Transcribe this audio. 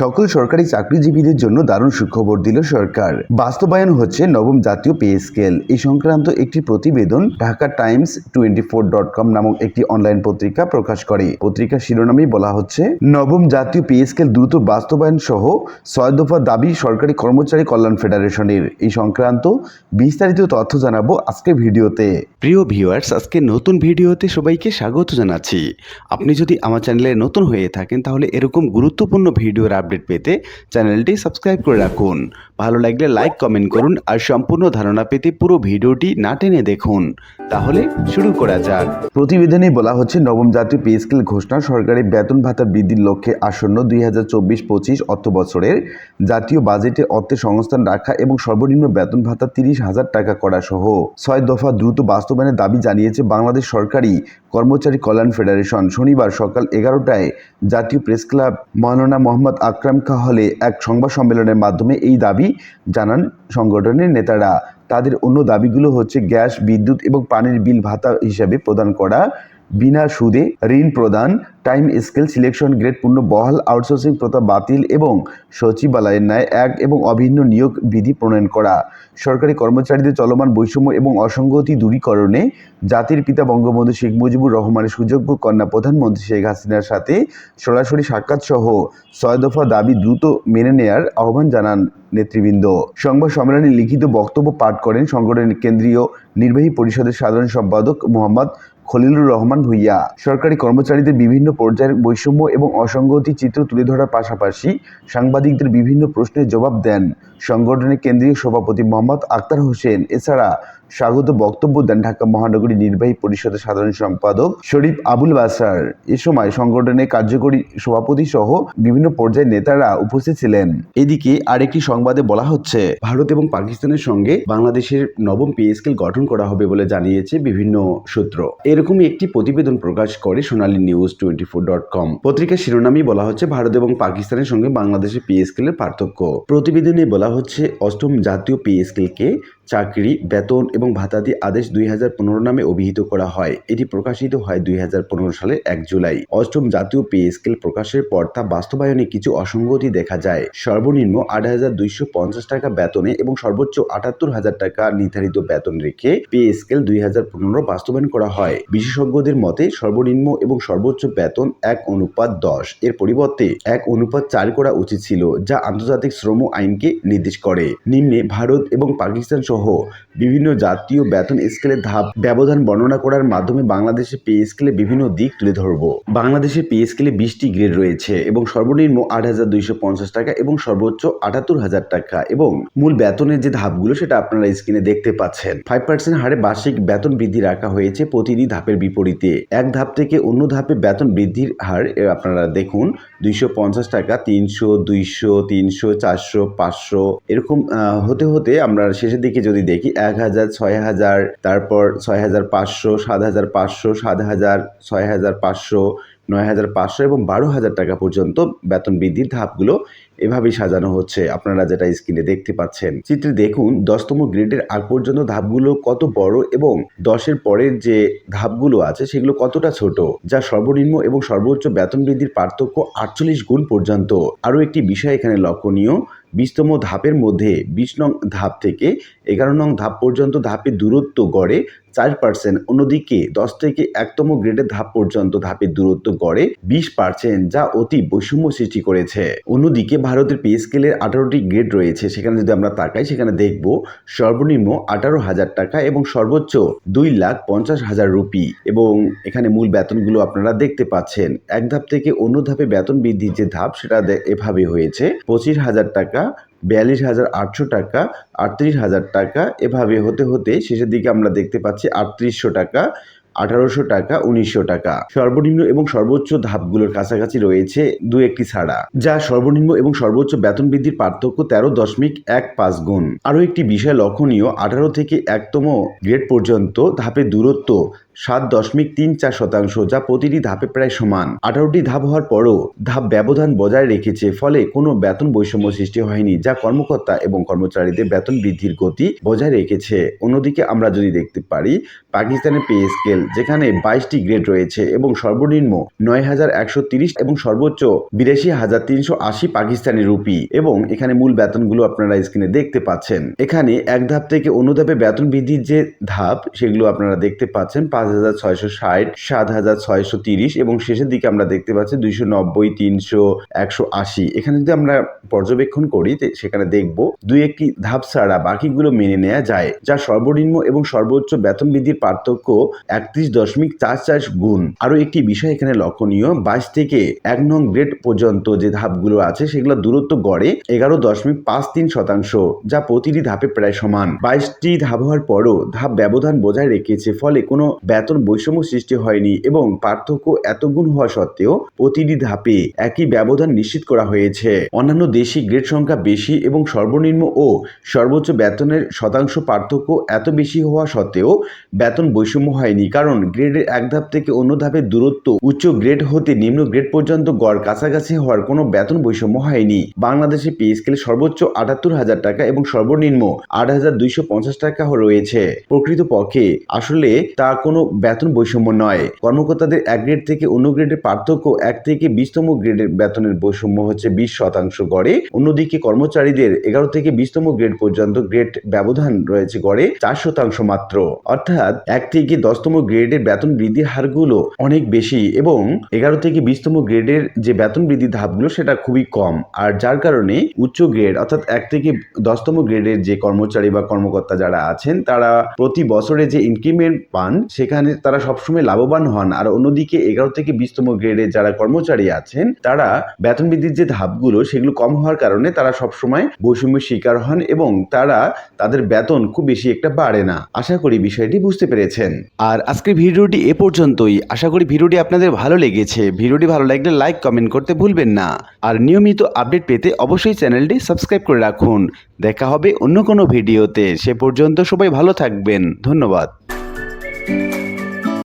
সকল সরকারি চাকরিজীবীদের জন্য দারুণ সুখবর দিল সরকার। বাস্তবায়ন হচ্ছে নবম জাতীয় পে স্কেল। এই সংক্রান্ত একটি প্রতিবেদন Dhaka times twenty four dot com নামক একটি অনলাইন পত্রিকা প্রকাশ করে। পত্রিকার শিরোনামেই বলা হচ্ছে, নবম জাতীয় পে স্কেল দ্রুত বাস্তবায়ন সহ ছয় দফা দাবি সরকারি কর্মচারী কল্যাণ ফেডারেশনের। এই সংক্রান্ত বিস্তারিত তথ্য জানাব আজকে ভিডিওতে। প্রিয় ভিউয়ার্স, আজকে নতুন ভিডিওতে সবাইকে স্বাগত জানাচ্ছি। আপনি যদি আমার চ্যানেলে নতুন হয়ে থাকেন, তাহলে এরকম গুরুত্বপূর্ণ ভিডিওর আপডেট পেতে চ্যানেলটি সাবস্ক্রাইব করে রাখুন। ভালো লাগলে লাইক, কমেন্ট করুন আর সম্পূর্ণ ধারণা পেতে পুরো ভিডিওটি না টেনে দেখুন। তাহলে শুরু করা যাক। প্রতিবেদনে বলা হচ্ছে, নবম জাতীয় পে স্কেল ঘোষণা সরকারি বেতন ভাতা বৃদ্ধির লক্ষ্যে আসন্ন দুই হাজার চব্বিশ পঁচিশ অর্থ বছরের জাতীয় বাজেটে অর্থের সংস্থান রাখা এবং সর্বনিম্ন বেতন ভাতা তিরিশ হাজার টাকা করা সহ। ছয় দফা দ্রুত বাস্তবায়নের দাবি জানিয়েছে বাংলাদেশ সরকারি কর্মচারী কল্যাণ ফেডারেশন শনিবার সকাল এগারোটায় জাতীয় প্রেস ক্লাব মৌলানা মোহাম্মদ আকরাম খা হলে এক সংবাদ সম্মেলনের মাধ্যমে এই দাবি জানান সংগঠনের নেতারা। তাদের অন্য দাবিগুলো হচ্ছে গ্যাস, বিদ্যুৎ এবং পানির বিল ভাতা হিসাবে প্রদান করা বিনা সুদে ঋণ প্রদান টাইম স্কেল সিলেকশন গ্রেড পূর্ণ বহাল আউটসোর্সিং প্রথা বাতিল এবং সচিবালয়ের ন্যায় এক এবং অভিন্ন নিয়োগ বিধি প্রণয়ন করা। সরকারি কর্মচারীদের চলমান বৈষম্য এবং অসঙ্গতি দূরীকরণে জাতির পিতা বঙ্গবন্ধু শেখ মুজিবুর রহমানের সুযোগ্য কন্যা প্রধানমন্ত্রী শেখ হাসিনার সাথে সরাসরি সাক্ষাৎ সহ ছয় দফা দাবি দ্রুত মেনে নেয়ার আহ্বান জানান নেতৃবৃন্দ। সংবাদ সম্মেলনে লিখিত বক্তব্য পাঠ করেন সংগঠনের কেন্দ্রীয় নির্বাহী পরিষদের সাধারণ সম্পাদক মোহাম্মদ খলিলুর রহমান ভুইয়া। সরকারি কর্মচারীদের বিভিন্ন পর্যায়ের বৈষম্য এবং অসঙ্গতি চিত্র তুলে ধরার পাশাপাশি সাংবাদিকদের বিভিন্ন প্রশ্নের জবাব দেন সংগঠনের কেন্দ্রীয় সভাপতি মোহাম্মদ আক্তার হোসেন। এছাড়া স্বাগত বক্তব্য দেন ঢাকা মহানগরী নির্বাহী পরিষদের সাধারণ সম্পাদক শরীফ আবুল বাসার। এ সময় সংগঠনের কার্যকরী সভাপতি সহ বিভিন্ন পর্যায়ের নেতারা উপস্থিত ছিলেন। এদিকে আরেকটি সংবাদে বলা হচ্ছে, ভারত এবং পাকিস্তানের সঙ্গে বাংলাদেশের নবম পে স্কেল গঠন করা হবে বলে জানিয়েছে বিভিন্ন সূত্র। এরকমই একটি প্রতিবেদন প্রকাশ করে Sonali news twenty four dot com. পত্রিকার শিরোনামেই বলা হচ্ছে, ভারত এবং পাকিস্তানের সঙ্গে বাংলাদেশের পে স্কেলের পার্থক্য। প্রতিবেদনে বলা হচ্ছে, অষ্টম জাতীয় পে স্কেলকে চাকরি, বেতন এবং ভাতাদি আদেশ দুই হাজার পনেরো নামে অভিহিত করা হয়। এটি প্রকাশিত হয় দুই হাজার পনেরো সালের এক জুলাই। অষ্টম জাতীয় পে স্কেল প্রকাশের পর তা বাস্তবায়নে কিছু অসঙ্গতি দেখা যায়। সর্বনিম্ন আট হাজার দুইশো পঞ্চাশ টাকা বেতনে এবং সর্বোচ্চ আটাত্তর হাজার টাকা নির্ধারিত বেতন রেখে পে স্কেল দুই হাজার পনেরো বাস্তবায়ন করা হয়। বিশেষজ্ঞদের মতে, সর্বনিম্ন এবং সর্বোচ্চ বেতন এক অনুপাত দশ। এর পরিবর্তে এক অনুপাত চার করা উচিত ছিল, যা আন্তর্জাতিক শ্রম আইনকে নির্দেশ করে। নিম্নে ভারত এবং পাকিস্তান সহ বিভিন্ন জাতীয় বেতন স্কেলের ধাপ ব্যবধান বর্ণনা করার মাধ্যমে বাংলাদেশের পে স্কেলে বিভিন্ন দিক তুলে ধরব। বাংলাদেশের পে স্কেলে বিশটি গ্রেড রয়েছে এবং সর্বনিম্ন আট হাজার দুইশো পঞ্চাশ টাকা এবং সর্বোচ্চ আটাত্তর হাজার টাকা এবং মূল বেতনের যে ধাপগুলো সেটা আপনারা স্ক্রিনে দেখতে পাচ্ছেন। ফাইভ পার্সেন্ট হারে বার্ষিক বেতন বৃদ্ধি রাখা হয়েছে প্রতিটি ধাপের বিপরীতে। এক ধাপ থেকে অন্য ধাপে বেতন বৃদ্ধির হার আপনারা দেখুন, দুইশো পঞ্চাশ টাকা, তিনশো, দুইশো, তিনশো, চারশো, পাঁচশো, এরকম হতে হতে আমরা শেষের দিকে যদি দেখি এক হাজার, ছয় হাজার, তারপর ছয় হাজার পাঁচশো, সাত হাজার পাঁচশো, সাত হাজার, ছয় হাজার পাঁচশো, নয় হাজার পাঁচশো এবং বারো হাজার টাকা পর্যন্ত বেতন বৃদ্ধির ধাপগুলো এভাবেই সাজানো হচ্ছে। আপনারা যেটা স্ক্রিনে দেখতে পাচ্ছেন। চিত্রে দেখুন, দশতম গ্রেডের আগ পর্যন্ত ধাপগুলো কত বড় এবং দশের পরের যে ধাপগুলো আছে সেগুলো কতটা ছোট, যা সর্বনিম্ন এবং সর্বোচ্চ বেতন বৃদ্ধির পার্থক্য আটচল্লিশ গুণ পর্যন্ত। আরও একটি বিষয় এখানে লক্ষণীয় বিশতম ধাপের মধ্যে বিশ নং ধাপ থেকে এগারো নং ধাপ পর্যন্ত ধাপের দূরত্ব গড়ে চার পার্সেন্ট অন্যদিকে দশ থেকে একতম গ্রেডের ধাপ পর্যন্ত ধাপের দূরত্ব গড়ে বিশ পার্সেন্ট যা অতি বৈষম্য সৃষ্টি করেছে। অন্যদিকে ভারতের পে স্কেলের আঠারোটি গ্রেড রয়েছে, সেখানে যদি আমরা তাকাই, সেখানে দেখব সর্বনিম্ন আঠারো হাজার টাকা এবং সর্বোচ্চ দুই লাখ পঞ্চাশ হাজার রুপি। এবং এখানে মূল বেতনগুলো আপনারা দেখতে পাচ্ছেন। এক ধাপ থেকে অন্য ধাপে বেতন বৃদ্ধির যে ধাপ, সেটা এভাবে হয়েছে পঁচিশ হাজার টাকা বিয়াল্লিশ হাজার আটশো টাকা, আটত্রিশ হাজার টাকা, এভাবে হতে হতে শেষের দিকে আমরা দেখতে পাচ্ছি আটত্রিশশো টাকা, আঠারোশো টাকা, উনিশশো টাকা। সর্বনিম্ন এবং সর্বোচ্চ ধাপগুলোর কাছাকাছি রয়েছে দু একটি ছাড়া, যা সর্বনিম্ন এবং সর্বোচ্চ বেতন বৃদ্ধির পার্থক্য তেরো দশমিক এক পাঁচ গুণ। আরও একটি বিষয় লক্ষণীয়, আঠারো থেকে একতম গ্রেড পর্যন্ত ধাপের দূরত্ব সাত দশমিক তিন চার শতাংশ, যা প্রতিটি ধাপে প্রায় সমান। আঠারোটি ধাপ হওয়ার পরও ধাপ ব্যবধান বজায় রেখেছে, ফলে কোনো বেতন বৈষম্য সৃষ্টি হয়নি, যা কর্মকর্তা এবং কর্মচারীদের বেতন বৃদ্ধির গতি বজায় রেখেছে। অন্যদিকে আমরা যদি দেখতে পারি, পাকিস্তানের পে স্কেল, যেখানে বাইশটি গ্রেড রয়েছে এবং সর্বনিম্ন নয় হাজার একশো তিরিশ এবং সর্বোচ্চ বিরাশি হাজার তিনশো আশি পাকিস্তানি রুপি, এবং এখানে মূল বেতনগুলো আপনারা স্ক্রিনে দেখতে পাচ্ছেন। এখানে এক ধাপ থেকে অন্য ধাপে বেতন বৃদ্ধির যে ধাপ, সেগুলো আপনারা দেখতে পাচ্ছেন পাঁচ হাজার ছয়শো ষাট সাত হাজার ছয়শো তিরিশ এবং শেষের দিকে আমরা দেখতে পাচ্ছি দুইশো নব্বই, তিনশো একশো আশি। এখানে যদি আমরা পর্যবেক্ষণ করি সেখানে দেখব দুই একটি ধাপ ছাড়া বাকিগুলো মেনে নেওয়া যায়, যা সর্বনিম্ন এবং সর্বোচ্চ বেতন বৃদ্ধির পার্থক্য একত্রিশ দশমিক চার চার গুণ। আরও একটি বিষয় এখানে লক্ষণীয়, বাইশ থেকে এক নং গ্রেড পর্যন্ত যে ধাপগুলো আছে, সেগুলো দূরত্ব গড়ে এগারো দশমিক পাঁচ তিন শতাংশ, যা প্রতিটি ধাপে প্রায় সমান। বাইশটি ধাপ হওয়ার পরও ধাপ ব্যবধান বজায় রেখেছে, ফলে কোনো বেতন বৈষম্য সৃষ্টি হয়নি এবং পার্থক্য এত গুণ হওয়া সত্ত্বেও প্রতিটি ধাপে একই ব্যবধান নিশ্চিত করা হয়েছে। অন্যান্য দেশি গ্রেড সংখ্যা বেশি এবং সর্বনিম্ন ও সর্বোচ্চ বেতনের শতাংশ পার্থক্য এত বেশি হওয়া সত্ত্বেও বেতন বৈষম্য হয়নি কারণ গ্রেডের এক ধাপ থেকে অন্য ধাপের দূরত্ব উচ্চ গ্রেড হতে নিম্ন গ্রেড পর্যন্ত গড় কাছাকাছি হওয়ার কোনো বেতন বৈষম্য হয়নি। বাংলাদেশে পে স্কেল সর্বোচ্চ আটাত্তর হাজার টাকা এবং সর্বনিম্ন আট হাজার দুইশো পঞ্চাশ টাকা রয়েছে। প্রকৃতপক্ষে আসলে তা কোনো বেতন বৈষম্য নয়। কর্মকর্তাদের এক গ্রেড থেকে অন্য গ্রেডের পার্থক্য এক থেকে বিশতম গ্রেডের বেতনের বৈষম্য হচ্ছে বিশ শতাংশ গড়ে। অন্যদিকে কর্মচারীদের এগারো থেকে বিশতম গ্রেড পর্যন্ত গ্রেড ব্যবধান রয়েছে গড়ে চার শতাংশ মাত্র। অর্থাৎ এক থেকে দশতম গ্রেডের বেতন বৃদ্ধির হারগুলো অনেক বেশি এবং এগারো থেকে বিশতম গ্রেডের যে বেতন বৃদ্ধির ধাপগুলো সেটা খুবই কম। আর যার কারণে উচ্চ গ্রেড অর্থাৎ এক থেকে দশতম গ্রেডের যে কর্মচারী বা কর্মকর্তা যারা আছেন, তারা প্রতি বছরে যে ইনক্রিমেন্ট পান সেখানে তারা সবসময় লাভবান হন, আর অন্যদিকে এগারো থেকে বিশতম গ্রেডের যারা কর্মচারী আছেন, তারা বেতন বৃদ্ধির যে ধাপগুলো, সেগুলো কম হওয়ার কারণে তারা সবসময় বৈষম্যের শিকার হন এবং তারা তাদের বেতন খুব বেশি একটা বাড়ে না। আশা করি বিষয়টি বুঝতে পেরেছেন। আর আজকের ভিডিওটি এ পর্যন্তই। আশা করি ভিডিওটি আপনাদের ভালো লেগেছে। ভিডিওটি ভালো লাগলে লাইক, কমেন্ট করতে ভুলবেন না। আর নিয়মিত আপডেট পেতে অবশ্যই চ্যানেলটি সাবস্ক্রাইব করে রাখুন। দেখা হবে অন্য কোনো ভিডিওতে। সে পর্যন্ত সবাই ভালো থাকবেন। ধন্যবাদ।